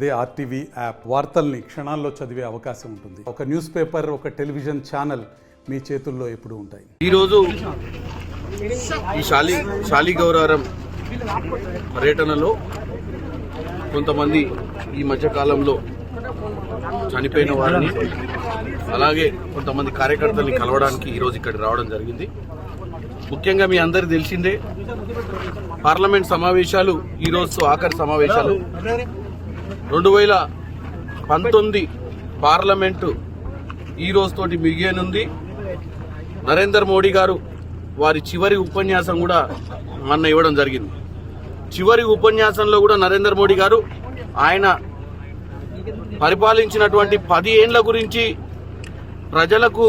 అదే RTV app. వార్తల్ని క్షణాల్లో చదివే అవకాశం ఉంటుంది. ఒక న్యూస్ పేపర్ ఒక టెలివిజన్ ఛానల్ మీ చేతుల్లో ఎప్పుడు ఉంటాయి. ఈరోజు ఈ శాలి శాలిగౌరారం పర్యటనలో కొంతమంది ఈ మధ్యకాలంలో చనిపోయిన వారిని అలాగే కొంతమంది కార్యకర్తల్ని కలవడానికి ఈరోజు ఇక్కడ రావడం జరిగింది. ముఖ్యంగా మీ అందరు తెలిసిందే పార్లమెంట్ సమావేశాలు ఈరోజు ఆఖరి సమావేశాలు రెండు వేల పంతొమ్మిది పార్లమెంటు ఈ రోజుతోటి మిగియనుంది నరేందర్ మోడీ గారు వారి చివరి ఉపన్యాసం కూడా మొన్న ఇవ్వడం జరిగింది. చివరి ఉపన్యాసంలో కూడా నరేందర్ మోడీ గారు ఆయన పరిపాలించినటువంటి పది ఏండ్ల గురించి ప్రజలకు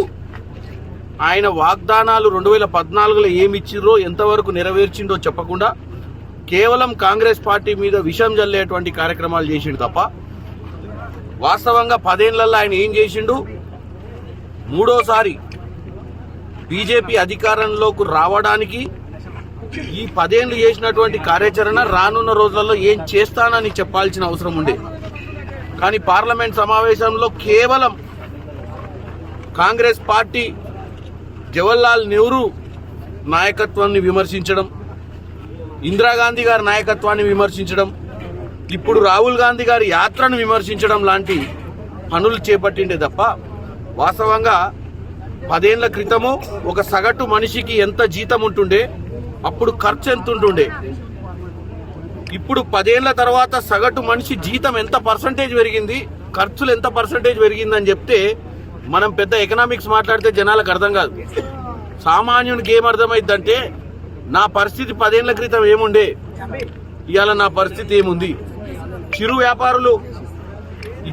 ఆయన వాగ్దానాలు రెండు వేల పద్నాలుగులో ఏమి ఇచ్చిర్రో ఎంతవరకు నెరవేర్చిండో చెప్పకుండా కేవలం కాంగ్రెస్ పార్టీ మీద విషం జల్లేటువంటి కార్యక్రమాలు చేసిండు తప్ప వాస్తవంగా పదేళ్ళలో ఆయన ఏం చేసిండు? మూడోసారి బీజేపీ అధికారంలోకి రావడానికి ఈ పదేళ్ళు చేసినటువంటి కార్యాచరణ రానున్న రోజులలో ఏం చేస్తానని చెప్పాల్సిన అవసరం ఉండే. కానీ పార్లమెంట్ సమావేశంలో కేవలం కాంగ్రెస్ పార్టీ జవహర్లాల్ నెహ్రూ నాయకత్వాన్ని విమర్శించడం ఇందిరాగాంధీ గారి నాయకత్వాన్ని విమర్శించడం ఇప్పుడు రాహుల్ గాంధీ గారి యాత్రను విమర్శించడం లాంటి పనులు చేపట్టిండే తప్ప వాస్తవంగా పదేళ్ళ క్రితము ఒక సగటు మనిషికి ఎంత జీతం ఉంటుండే అప్పుడు ఖర్చు ఎంత ఉంటుండే ఇప్పుడు పదేళ్ళ తర్వాత సగటు మనిషి జీతం ఎంత పర్సంటేజ్ పెరిగింది ఖర్చులు ఎంత పర్సంటేజ్ పెరిగిందని చెప్తే మనం పెద్ద ఎకనామిక్స్ మాట్లాడితే జనాలకు అర్థం కాదు. సామాన్యునికి ఏం అర్థమైందంటే నా పరిస్థితి పదేళ్ళ క్రితం ఏముండే? ఇవాళ నా పరిస్థితి ఏముంది? చిరు వ్యాపారులు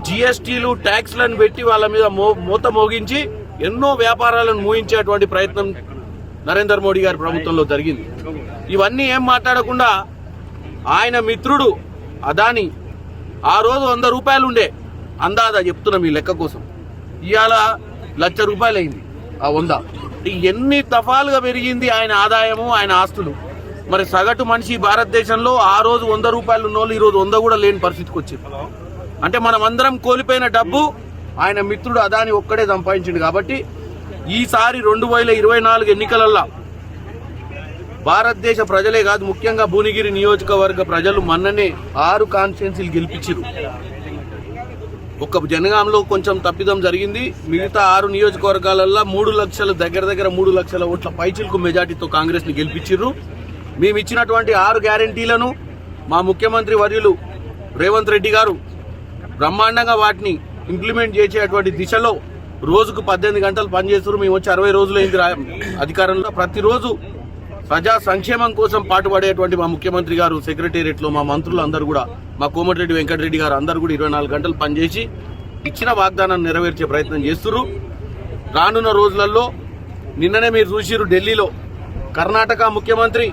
జిఎస్టీలు ట్యాక్స్లను పెట్టి వాళ్ళ మీద మో మూత మోగించి ఎన్నో వ్యాపారాలను మూయించేటువంటి ప్రయత్నం నరేంద్ర మోడీ గారి ప్రభుత్వంలో జరిగింది. ఇవన్నీ ఏం మాట్లాడకుండా ఆయన మిత్రుడు అదాని ఆ రోజు వంద రూపాయలు ఉండే అందాదా చెప్తున్నా మీ లెక్క కోసం. ఇవాళ లక్ష రూపాయలు అయింది ఉందా ఎన్ని దఫాలుగా పెరిగింది ఆయన ఆదాయము ఆయన ఆస్తులు? మరి సగటు మనిషి భారతదేశంలో ఆ రోజు వంద రూపాయలు ఉన్న వాళ్ళు వంద కూడా లేని పరిస్థితికి వచ్చింది అంటే మనం అందరం కోల్పోయిన డబ్బు ఆయన మిత్రుడు అదాని ఒక్కడే సంపాదించిండు కాబట్టి ఈసారి రెండు వేల ఇరవై నాలుగు ఎన్నికలల్లో భారతదేశ ప్రజలే కాదు ముఖ్యంగా భువనగిరి నియోజకవర్గ ప్రజలు మొన్ననే ఆరు కాన్స్టిట్యున్సీలు గెలిపించారు ఒక జనగాంలో కొంచెం తప్పిదం జరిగింది. మిగతా ఆరు నియోజకవర్గాలల్లో మూడు లక్షల దగ్గర దగ్గర మూడు లక్షల ఓట్ల పైచిలకు మెజార్టీతో కాంగ్రెస్ని గెలిపించారు మేము ఇచ్చినటువంటి ఆరు గ్యారంటీలను మా ముఖ్యమంత్రి వర్యులు రేవంత్ రెడ్డి గారు బ్రహ్మాండంగా వాటిని ఇంప్లిమెంట్ చేసేటువంటి దిశలో రోజుకు పద్దెనిమిది గంటలు పనిచేస్తారు మేము వచ్చి అరవై రోజులు అయింది అధికారంలో. ప్రతిరోజు ప్రజా సంక్షేమం కోసం పాటుపడేటువంటి మా ముఖ్యమంత్రి గారు సెక్రటేరియట్లో మా మంత్రులు అందరూ కూడా మా కోమటిరెడ్డి వెంకటరెడ్డి గారు అందరూ కూడా ఇరవై నాలుగు గంటలు పనిచేసి ఇచ్చిన వాగ్దానాన్ని నెరవేర్చే ప్రయత్నం చేస్తున్నారు రానున్న రోజులలో నిన్ననే మీరు చూసిరు ఢిల్లీలో కర్ణాటక ముఖ్యమంత్రి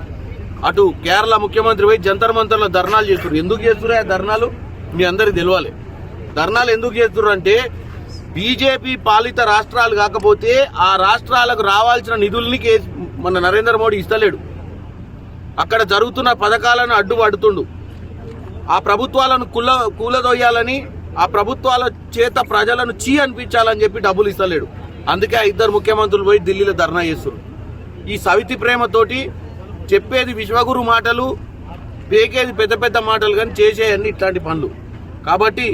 అటు కేరళ ముఖ్యమంత్రి పోయి జంతర్ మంతర్లో ధర్నాలు చేస్తున్నారు ఎందుకు చేస్తున్నారు ఆ ధర్నాలు? మీ అందరికి తెలియాలి ధర్నాలు ఎందుకు చేస్తున్నారు అంటే బీజేపీ పాలిత రాష్ట్రాలు కాకపోతే ఆ రాష్ట్రాలకు రావాల్సిన నిధుల్ని మన నరేంద్ర మోడీ ఇస్తలేడు. అక్కడ జరుగుతున్న పథకాలను అడ్డుపడుతుండు ఆ ప్రభుత్వాలను కుల కూలదొయ్యాలని ఆ ప్రభుత్వాల చేత ప్రజలను చీ అనిపించాలని చెప్పి డబ్బులు ఇస్తలేడు. అందుకే ఆ ఇద్దరు ముఖ్యమంత్రులు పోయి ఢిల్లీలో ధర్నా చేస్తారు ఈ సవితి ప్రేమతోటి చెప్పేది విశ్వగురు మాటలు పేకేది పెద్ద పెద్ద మాటలు కానీ చేసేయన్ని ఇట్లాంటి పనులు. కాబట్టి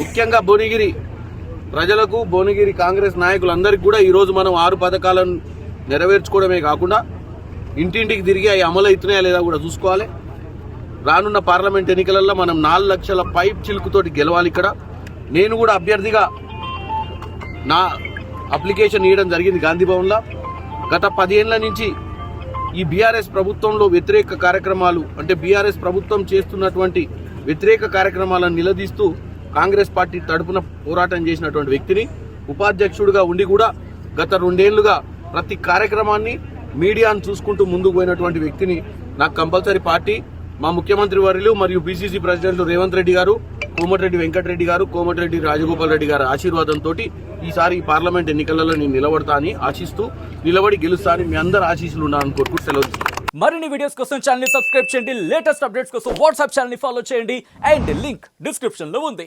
ముఖ్యంగా భువనగిరి ప్రజలకు భువనగిరి కాంగ్రెస్ నాయకులందరికీ కూడా ఈరోజు మనం ఆరు పథకాలను నెరవేర్చుకోవడమే కాకుండా ఇంటింటికి తిరిగి అవి అమలు లేదా కూడా చూసుకోవాలి. రానున్న పార్లమెంట్ ఎన్నికలలో మనం నాలుగు లక్షల పైప్ చిలుకుతోటి గెలవాలి ఇక్కడ. నేను కూడా అభ్యర్థిగా నా అప్లికేషన్ ఇవ్వడం జరిగింది గాంధీ భవన్లో. గత పదేళ్ళ నుంచి ఈ బీఆర్ఎస్ ప్రభుత్వంలో వ్యతిరేక కార్యక్రమాలు అంటే బీఆర్ఎస్ ప్రభుత్వం చేస్తున్నటువంటి వ్యతిరేక కార్యక్రమాలను నిలదీస్తూ కాంగ్రెస్ పార్టీ తరపున పోరాటం చేసినటువంటి వ్యక్తిని ఉపాధ్యక్షుడిగా ఉండి కూడా గత రెండేళ్ళుగా ప్రతి కార్యక్రమాన్ని మీడియాను చూసుకుంటూ ముందుకు పోయినటువంటి వ్యక్తిని నాకు కంపల్సరీ పార్టీ మా ముఖ్యమంత్రి వర్యులు మరియు బీసీసీ ప్రెసిడెంట్లు రేవంత్ రెడ్డి గారు కోమటిరెడ్డి వెంకటరెడ్డి గారు కోమటిరెడ్డి రాజగోపాల్ రెడ్డి గారి ఆశీర్వాదంతో ఈసారి పార్లమెంట్ ఎన్నికలలో నేను నిలబడతా అని ఆశిస్తూ నిలబడి గెలుస్తా అని మీ అందరు ఆశీస్సులు ఉండాలని కోరుకుంటూ సెలవు మరిన్ని వీడియోస్ కోసం ఛానల్ సబ్స్క్రైబ్ చేయండి. లేటెస్ట్ అప్డేట్స్ కోసం వాట్సాప్ ఛానల్ ఫాలో చేయండి. అండ్ లింక్ డిస్క్రిప్షన్లో ఉంది.